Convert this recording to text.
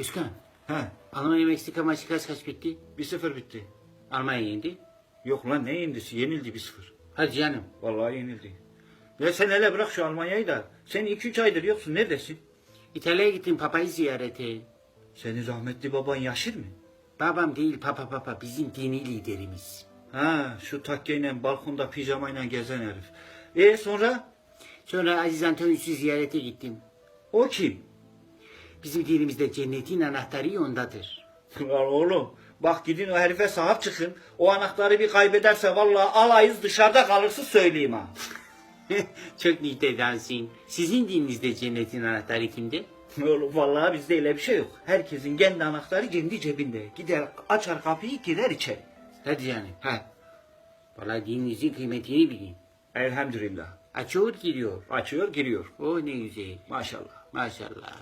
Özkan, He. Almanya Meksika maçı kaç kaç bitti? 1-0 bitti. Almanya yendi. Yok lan ne yenildi? Yenildi 1-0. Hadi canım. Vallahi yenildi. Ya sen hele bırak şu Almanya'yı da. Sen 2-3 aydır yoksun. Neredesin? İtalya'ya gittim papayı ziyarete. Senin rahmetli baban Yaşır mı? Babam değil papa papa bizim dini liderimiz. Ha şu takkeyle balkonda pijamayla gezen herif. E sonra? Sonra Aziz Antonius'u ziyarete gittim. O kim? Bizim dinimizde cennetin anahtarı ondadır. Lan oğlum bak gidin o herife sahip çıkın. O anahtarı bir kaybederse vallahi alayız dışarıda kalırsın söyleyeyim ha. Çok net edersin. Sizin dininizde cennetin anahtarı kimde? Oğlum vallahi bizde öyle bir şey yok. Herkesin kendi anahtarı kendi cebinde. Gider açar kapıyı girer içeri. Hadi canım. He. Vallahi dininizin kıymetini bilin. Elhamdülillah. Açıyor giriyor. Açıyor giriyor. Oh ne güzel. Maşallah. Maşallah.